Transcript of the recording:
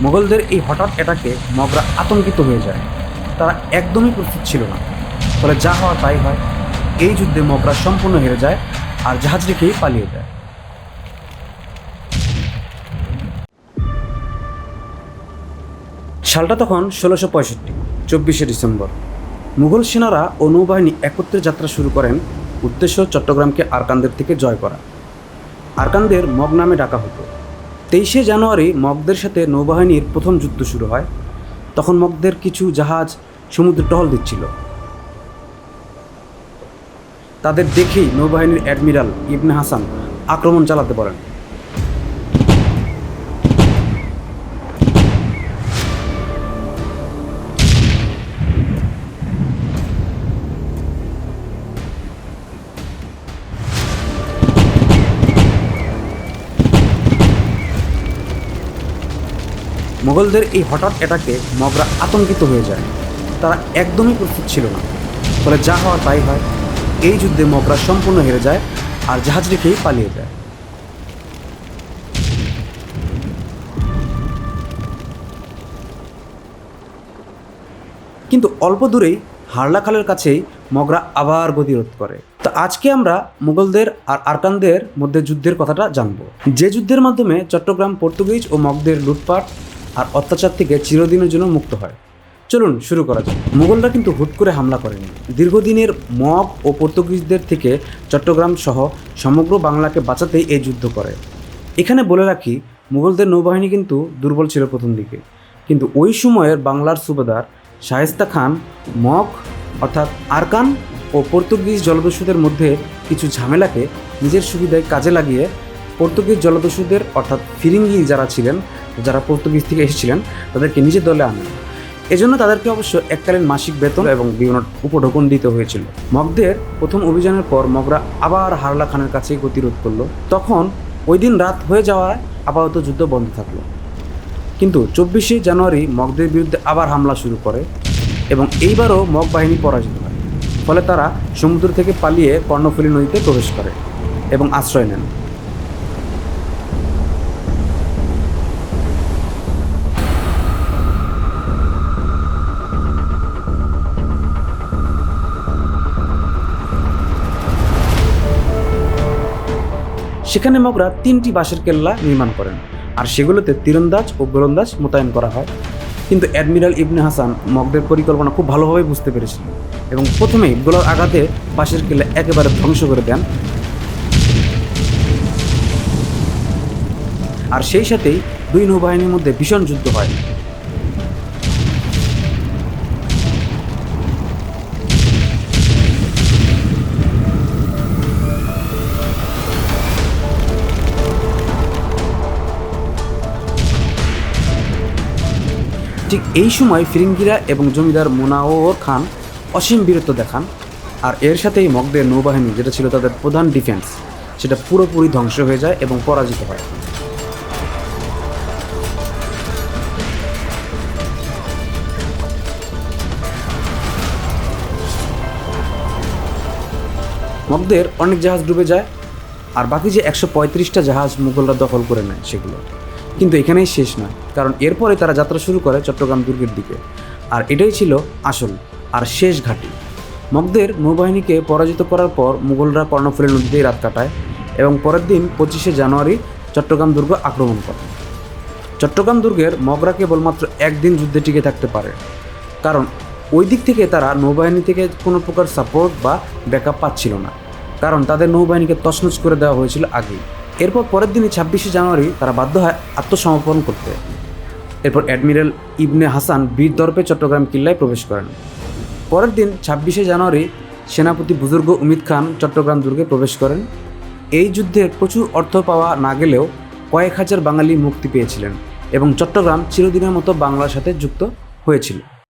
মোগলদের এই হঠাৎ অ্যাটাকে মগরা আতঙ্কিত হয়ে যায়। তারা একদমই প্রস্তুত ছিল না। ফলে যা হওয়া তাই হয়। এই যুদ্ধে মগরা সম্পূর্ণ হেরে যায় আর জাহাজ রেখেই পালিয়ে যায়। সালটা তখন ষোলোশো পঁয়ষট্টি, চব্বিশে ডিসেম্বর। মুঘল সেনারা ও নৌবাহিনী একত্রে যাত্রা শুরু করেন উদ্দেশ্য চট্টগ্রামকে আরকানদের থেকে জয় করা। আরকানদের মগ নামে ডাকা হতো। তেইশে জানুয়ারি মগদের সাথে নৌবাহিনীর প্রথম যুদ্ধ শুরু হয়। তখন মগদের কিছু জাহাজ সমুদ্রে টহল দিচ্ছিল। তাদের দেখেই নৌবাহিনীর অ্যাডমিরাল ইবনে হাসান আক্রমণ চালাতে পারেন। মোগলদের এই হঠাৎ অ্যাটাকে মগরা আতঙ্কিত হয়ে যায়। তারা একদমই প্রস্তুত ছিল না। ফলে যা হওয়ার তাই হয়। এই যুদ্ধে মগরা সম্পূর্ণ হেরে যায় আর জাহাজ রেখেই পালিয়ে যায়। কিন্তু অল্প দূরেই হারলাখালের কাছেই মগরা আবার গতিরোধ করে। তো আজকে আমরা মুঘলদের আর আরকানদের মধ্যে যুদ্ধের কথাটা জানব। যে যুদ্ধের মাধ্যমে চট্টগ্রাম পর্তুগিজ ও মগদের লুটপাট আর অত্যাচার থেকে চিরদিনের জন্য মুক্ত হয়। চলুন শুরু করা যাক। মুঘলরা কিন্তু হুট করে হামলা করেনি। দীর্ঘদিনের মগ ও পর্তুগিজদের থেকে চট্টগ্রাম সহ সমগ্র বাংলাকে বাঁচাতেই এই যুদ্ধ করে। এখানে বলে রাখি মুঘলদের নৌবাহিনী কিন্তু দুর্বল ছিল প্রথম দিকে। কিন্তু ওই সময়ের বাংলার সুবেদার শায়েস্তা খান, মগ অর্থাৎ আরকান ও পর্তুগিজ জলদস্যুদের মধ্যে কিছু ঝামেলাকে নিজের সুবিধায় কাজে লাগিয়ে পর্তুগিজ জলদস্যুদের, অর্থাৎ ফিরিঙ্গি যারা ছিলেন, যারা পর্তুগিজ থেকে এসেছিলেন, তাদেরকে নিজের দলে আনেন। এজন্য তাদেরকে অবশ্য এককালীন মাসিক বেতন এবং বিভিন্ন উপঢৌকন দিতে হয়েছিল। মগদের প্রথম অভিযানের পর মগরা আবার হারলা খানের কাছেই গতিরোধ করল। তখন ওই দিন রাত হয়ে যাওয়ায় আপাতত যুদ্ধ বন্ধ থাকল। কিন্তু চব্বিশে জানুয়ারি মগদের বিরুদ্ধে আবার হামলা শুরু করে এবং এইবারও মগ বাহিনী পরাজিত হয়। ফলে তারা সমুদ্র থেকে পালিয়ে কর্ণফুলী নদীতে প্রবেশ করে এবং আশ্রয় নেন। সেখানে মগরা তিনটি বাঁশের কেল্লা নির্মাণ করেন, আর সেগুলোতে তীরন্দাজ ও গোলন্দাজ মোতায়েন করা হয়। কিন্তু অ্যাডমিরাল ইবনে হাসান মগদের পরিকল্পনা খুব ভালোভাবে বুঝতে পেরেছিলেন এবং প্রথমেই গোলার আঘাতে বাঁশের কেল্লা একেবারে ধ্বংস করে দেন। আর সেই সাথেই দুই নৌবাহিনীর মধ্যে ভীষণ যুদ্ধ হয়। ঠিক এই সময় ফিরিঙ্গিরা এবং জমিদার মোনাওর খান অসীম বীরত্ব দেখান, আর এর সাথেই মগদের নৌবাহিনী, যেটা ছিল তাদের প্রধান ডিফেন্স, সেটা পুরোপুরি ধ্বংস হয়ে যায় এবং পরাজিত হয়। মগদের অনেক জাহাজ ডুবে যায়, আর বাকি যে একশো পঁয়ত্রিশটা জাহাজ মুঘলরা দখল করে নেয় সেগুলো। কিন্তু এখানেই শেষ নয়, কারণ এরপরে তারা যাত্রা শুরু করে চট্টগ্রাম দুর্গের দিকে। আর এটাই ছিল আসল আর শেষ ঘাঁটি। মগদের নৌবাহিনীকে পরাজিত করার পর মুঘলরা কর্ণফুলী নদীতেই রাত কাটায় এবং পরের দিন পঁচিশে জানুয়ারি চট্টগ্রাম দুর্গ আক্রমণ করে। চট্টগ্রাম দুর্গের মগরা কেবলমাত্র একদিন যুদ্ধে টিকে থাকতে পারে, কারণ ওই দিক থেকে তারা নৌবাহিনী থেকে কোনো প্রকার সাপোর্ট বা ব্যাকআপ পাচ্ছিল না, কারণ তাদের নৌবাহিনীকে তছনছ করে দেওয়া হয়েছিল আগেই। এরপর পরের দিনই ছাব্বিশে জানুয়ারি তারা বাধ্য হয় আত্মসমর্পণ করতে। এরপর অ্যাডমিরাল ইবনে হাসান বীর দর্পে চট্টগ্রাম কিল্লায় প্রবেশ করেন। পরের দিন ছাব্বিশে জানুয়ারি সেনাপতি বুজুর্গ উমিদ খান চট্টগ্রাম দুর্গে প্রবেশ করেন। এই যুদ্ধে প্রচুর অর্থ পাওয়া না গেলেও কয়েক হাজার বাঙালি মুক্তি পেয়েছিলেন এবং চট্টগ্রাম চিরদিনের মতো বাংলার সাথে যুক্ত হয়েছিল।